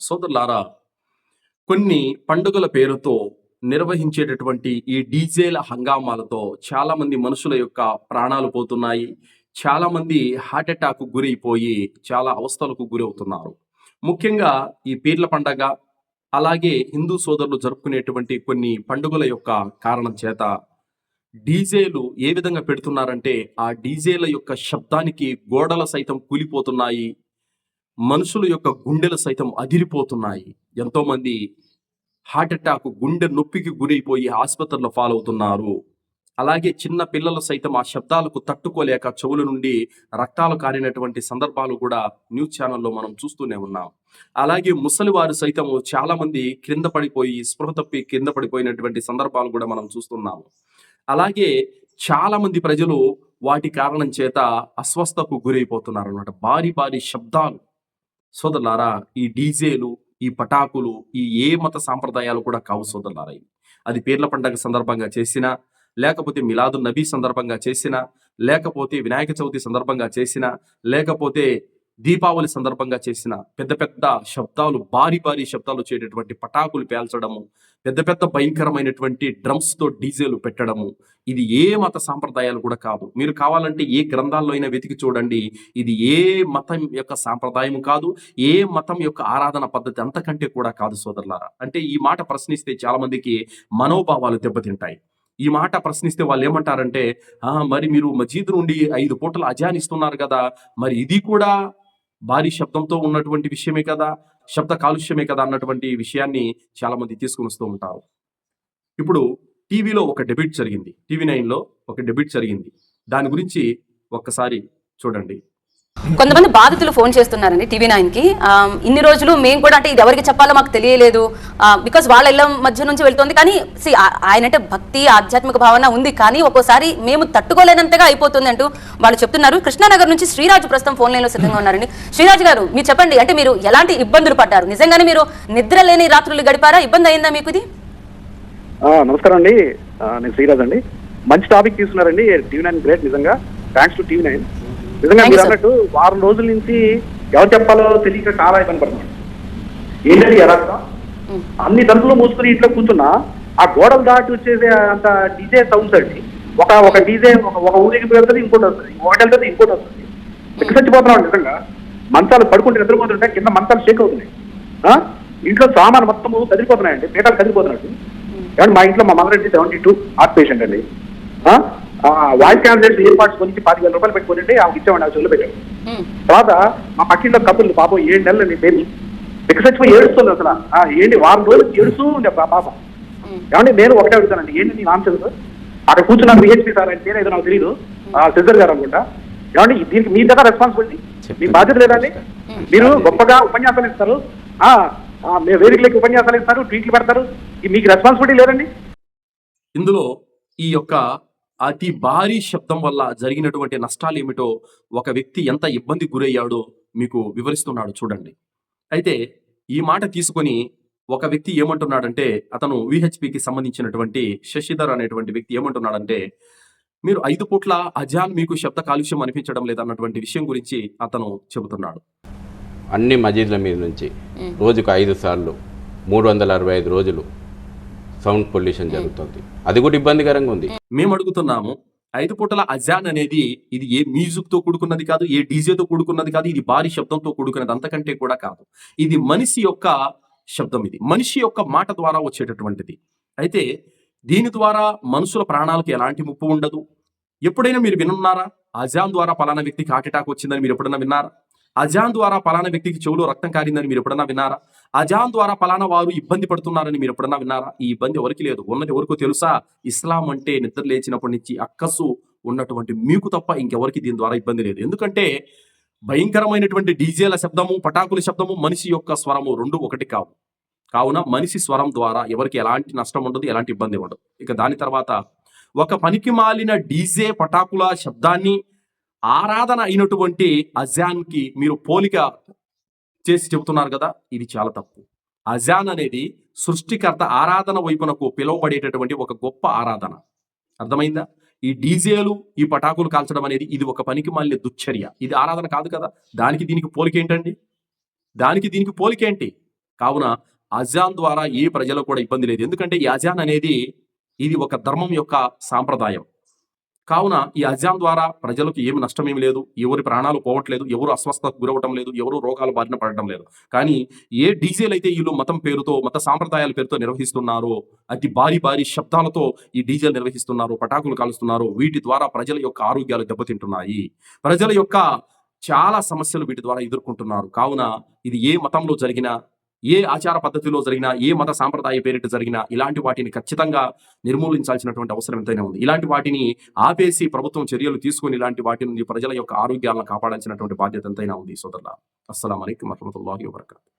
సోదరులారా కొన్ని పండుగల పేరుతో నిర్వహించేటటువంటి ఈ డీజేల హంగామాలతో చాలామంది మనుషుల యొక్క ప్రాణాలు పోతున్నాయి. చాలా మంది హార్ట్ అటాక్ గురైపోయి చాలా అవస్థలకు గురవుతున్నారు. ముఖ్యంగా ఈ పీర్ల పండగ అలాగే హిందూ సోదరులు జరుపుకునేటువంటి కొన్ని పండుగల యొక్క కారణం చేత డీజేలు ఏ విధంగా పెడుతున్నారంటే ఆ డీజేల యొక్క శబ్దానికి గోడల సైతం కూలిపోతున్నాయి. మనుషుల యొక్క గుండెలు సైతం అదిరిపోతున్నాయి. ఎంతోమంది హార్ట్ అటాక్ గుండె నొప్పికి గురైపోయి ఆసుపత్రిలో ఫాలో అవుతున్నారు. అలాగే చిన్న పిల్లలు సైతం ఆ శబ్దాలకు తట్టుకోలేక చెవుల నుండి రక్తాలు కారినటువంటి సందర్భాలు కూడా న్యూస్ ఛానల్లో మనం చూస్తూనే ఉన్నాం. అలాగే ముసలి వారు సైతం చాలా మంది క్రింద పడిపోయి స్పృహ తప్పి కింద పడిపోయినటువంటి సందర్భాలు కూడా మనం చూస్తున్నాము. అలాగే చాలా మంది ప్రజలు వాటి కారణం చేత అస్వస్థకు గురైపోతున్నారు అనమాట భారీ భారీ శబ్దాలు. సోదరులారా ఈ డీజేలు ఈ పటాకులు ఈ ఏ మత సాంప్రదాయాలు కూడా కావు సోదరులారా ఇవి. అది పేర్ల పండగ సందర్భంగా చేసినా లేకపోతే మిలాదు నబీ సందర్భంగా చేసినా లేకపోతే వినాయక చవితి సందర్భంగా చేసినా లేకపోతే దీపావళి సందర్భంగా చేసిన పెద్ద పెద్ద శబ్దాలు భారీ భారీ శబ్దాలు చేయటటువంటి పటాకులు పేల్చడము పెద్ద పెద్ద భయంకరమైనటువంటి డ్రమ్స్తో డీజేలు పెట్టడము ఇది ఏ మత సాంప్రదాయాలు కూడా కాదు. మీరు కావాలంటే ఏ గ్రంథాల్లో అయినా వెతికి చూడండి. ఇది ఏ మతం యొక్క సాంప్రదాయం కాదు ఏ మతం యొక్క ఆరాధన పద్ధతి అంతకంటే కూడా కాదు సోదరులారా. అంటే ఈ మాట ప్రశ్నిస్తే చాలా మందికి మనోభావాలు దెబ్బతింటాయి. ఈ మాట ప్రశ్నిస్తే వాళ్ళు ఏమంటారంటే మరి మీరు మజీద్ నుండి ఐదు పూటలు అజానిస్తున్నారు కదా మరి ఇది కూడా భారీ శబ్దంతో ఉన్నటువంటి విషయమే కదా శబ్ద కాలుష్యమే కదా అన్నటువంటి విషయాన్ని చాలా మంది తీసుకుని వస్తూ ఉంటారు. ఇప్పుడు టీవీలో ఒక డెబిట్ జరిగింది. టీవీ నైన్లో ఒక డెబిట్ జరిగింది. దాని గురించి ఒక్కసారి చూడండి. కొంతమంది బాధితులు ఫోన్ చేస్తున్నారండి టీవీ నైన్కి ఇన్ని రోజులు మేము కూడా అంటే ఇది ఎవరికి చెప్పాలో మాకు తెలియలేదు. బికాస్ వాళ్ళ ఇళ్ళ మధ్య నుంచి వెళ్తుంది. కానీ ఆయనంటే భక్తి ఆధ్యాత్మిక భావన ఉంది. కానీ ఒక్కోసారి మేము తట్టుకోలేనంతగా అయిపోతుంది అంటూ వాళ్ళు చెప్తున్నారు. కృష్ణానగర్ నుంచి శ్రీరాజు ప్రస్తుతం ఫోన్ లైన్లో సిద్ధంగా ఉన్నారండి. శ్రీరాజు గారు మీరు చెప్పండి అంటే మీరు ఎలాంటి ఇబ్బందులు పడ్డారు? నిజంగానే మీరు నిద్ర లేని రాత్రులు గడిపారా? ఇబ్బంది అయిందా మీకు ఇది? ఆ, నమస్కారం అండి. నేను శ్రీరాజ్ అండి. మంచి టాపిక్ తీసుకున్నారండి. టీవీ నైన్ గ్రేట్ నిజంగా. Thanks to TV nine. నిజంగా మీరు. అన్నట్టు వారం రోజుల నుంచి ఎవరు చెప్పాలో తెలియక చాలా ఇబ్బంది పడుతున్నాడు ఏంటంటే ఉమ్. అన్ని తలుపులు మూసుకుని ఇంట్లో కూర్చున్నా ఆ గోడలు దాటి వచ్చేది అంత డీజే సౌండ్స్ అండి ఒక ఒక డీజే ఒక ఊరికి వెళ్తుంది ఇంకోటి వస్తుంది. ఒకటి వెళ్తుంది ఇంకోటి వస్తుంది. ఎక్కడ చచ్చిపోతున్నాం నిజంగా. మంచాలు పడుకుంటే నిద్రపోతుంటే కింద మంచాలు షేక్ అవుతున్నాయి. ఆ? ఇంట్లో సామాన్ మొత్తం కదిలిపోతున్నాయండి పీఠాలు కదిలిపోతున్నాయి. ఏమంటే మా ఇంట్లో మా మదర్ అండి సెవెంటీ టూ హార్ట్ పేషెంట్ అండి వాయిస్ క్యాన్సర్ ఏర్పాటు గురించి పాతి వేల రూపాయలు పెట్టుకుంటే ఆమెకి ఇచ్చామండి ఆ పెట్టాం. తర్వాత మా పక్కింట్లో కప్పులు పాపం ఏడు నెలలు బేబీ ఎక్కడ చచ్చిపోయి ఏడుస్తుంది అసలు. ఆ, ఏంటి వారం రోజులు ఏడుస్తూ ఉండే పాపం. ఏమంటే నేను ఒకటే అడుగుతానండి ఏంటి నీ ఆన్సర్ అక్కడ కూర్చున్నాను విహెచ్పి సార్ అని పేరు ఏదో నాకు తెలియదు సిద్ధర్ గారు అనుకుంటా. ఏమంటే దీనికి మీ దగ్గర రెస్పాన్సిబిలిటీ మీ బాధ్యత లేదండి? మీరు గొప్పగా ఉపన్యాసాలు ఇస్తారు. ఆ, ఆ, మీరు వేదికలకి ఉపన్యాసాలు ఇస్తారు ట్వీట్లు పెడతారు. ఈ మీకు రెస్పాన్సిబిలిటీ లేదండి? ఇందులో ఈ యొక్క అతి భారీ శబ్దం వల్ల జరిగినటువంటి నష్టాలు ఏమిటో ఒక వ్యక్తి ఎంత ఇబ్బంది గురయ్యాడో మీకు వివరిస్తున్నాడు చూడండి. అయితే ఈ మాట తీసుకొని ఒక వ్యక్తి ఏమంటున్నాడంటే అతను విహెచ్పికి సంబంధించినటువంటి శశిధర్ అనేటువంటి వ్యక్తి ఏమంటున్నాడంటే మీరు ఐదు పూట్ల అజాన్ మీకు శబ్ద కాలుష్యం అనిపించడం లేదన్నటువంటి విషయం గురించి అతను చెబుతున్నాడు. అన్ని మజీద్ల మీద నుంచి రోజుకు ఐదు సార్లు మూడు వందల అరవై ఐదు రోజులు సౌండ్ పొల్యూషన్ జరుగుతుంది. అది కూడా ఇబ్బందికరంగా ఉంది. మేము అడుగుతున్నాము ఐదు పూటల అజాన్ అనేది ఇది ఏ మ్యూజిక్తో కూడుకున్నది కాదు ఏ డీజేతో కూడుకున్నది కాదు ఇది భారీ శబ్దంతో కూడుకున్నది అంతకంటే కూడా కాదు. ఇది మనిషి యొక్క శబ్దం ఇది. మనిషి యొక్క మాట ద్వారా వచ్చేటటువంటిది. అయితే దీని ద్వారా మనుషుల ప్రాణాలకు ఎలాంటి ముప్పు ఉండదు? ఎప్పుడైనా మీరు వినున్నారా? అజాన్ ద్వారా పలానా వ్యక్తికి హార్ట్ అటాక్ వచ్చిందని మీరు ఎప్పుడైనా విన్నారా? అజాన్ ద్వారా పలానా వ్యక్తికి చెవులో రక్తం కారిందని మీరు ఎప్పుడన్నా విన్నారా? అజాన్ ద్వారా పలానా వారు ఇబ్బంది పడుతున్నారని మీరు ఎప్పుడన్నా విన్నారా? ఈ ఇబ్బంది ఎవరికి లేదు. ఉన్నది ఎవరికో తెలుసా? ఇస్లాం అంటే నిద్ర లేచినప్పటి నుంచి అక్కసు ఉన్నటువంటి మీకు తప్ప ఇంకెవరికి దీని ద్వారా ఇబ్బంది లేదు. ఎందుకంటే భయంకరమైనటువంటి డీజేల శబ్దము పటాకుల శబ్దము మనిషి యొక్క స్వరము రెండు ఒకటి కావు. కావున మనిషి స్వరం ద్వారా ఎవరికి ఎలాంటి నష్టం ఉండదు ఎలాంటి ఇబ్బంది ఉండదు. ఇక దాని తర్వాత ఒక పనికి మాలిన డీజే పటాకుల శబ్దాన్ని ఆరాధన అయినటువంటి అజాన్కి మీరు పోలిక చేసి చెబుతున్నారు కదా ఇది చాలా తప్పు. అజాన్ అనేది సృష్టికర్త ఆరాధన వైపునకు పిలువబడేటటువంటి ఒక గొప్ప ఆరాధన. అర్థమైందా? ఈ డీజేలు ఈ పటాకులు కాల్చడం అనేది ఇది ఒక పనికి మళ్ళీ దుశ్చర్య. ఇది ఆరాధన కాదు కదా? దానికి దీనికి పోలికేంటండి దానికి దీనికి పోలికేంటి కావున అజాన్ ద్వారా ఏ ప్రజలకు కూడా ఇబ్బంది లేదు. ఎందుకంటే ఈ అజాన్ అనేది ఇది ఒక ధర్మం యొక్క సాంప్రదాయం. కావున ఈ అజాం ద్వారా ప్రజలకు ఏమి నష్టమేమి లేదు ఎవరి ప్రాణాలు పోవట్లేదు ఎవరు అస్వస్థతకు గురవటం లేదు ఎవరు రోగాల బారిన పడటం లేదు. కానీ ఏ డీజేలు అయితే వీళ్ళు మతం పేరుతో మత సాంప్రదాయాల పేరుతో నిర్వహిస్తున్నారో అతి భారీ భారీ శబ్దాలతో ఈ డీజేలు నిర్వహిస్తున్నారు పటాకులు కాలుస్తున్నారు వీటి ద్వారా ప్రజల యొక్క ఆరోగ్యాలు దెబ్బతింటున్నాయి. ప్రజల యొక్క చాలా సమస్యలు వీటి ద్వారా ఎదుర్కొంటున్నారు. కావున ఇది ఏ మతంలో జరిగినా ఏ ఆచార పద్ధతిలో జరిగినా ఏ మత సాంప్రదాయ పేరిట జరిగినా ఇలాంటి వాటిని ఖచ్చితంగా నిర్మూలించాల్సినటువంటి అవసరం ఎంతైనా ఉంది. ఇలాంటి వాటిని ఆపేసి ప్రభుత్వం చర్యలు తీసుకొని ఇలాంటి వాటి నుండి ప్రజల యొక్క ఆరోగ్యాలను కాపాడాల్సినటువంటి బాధ్యత ఎంతైనా ఉంది సోదరుల అస్సలం అయికం వరహమతుల్లాహి వబర్కాతు.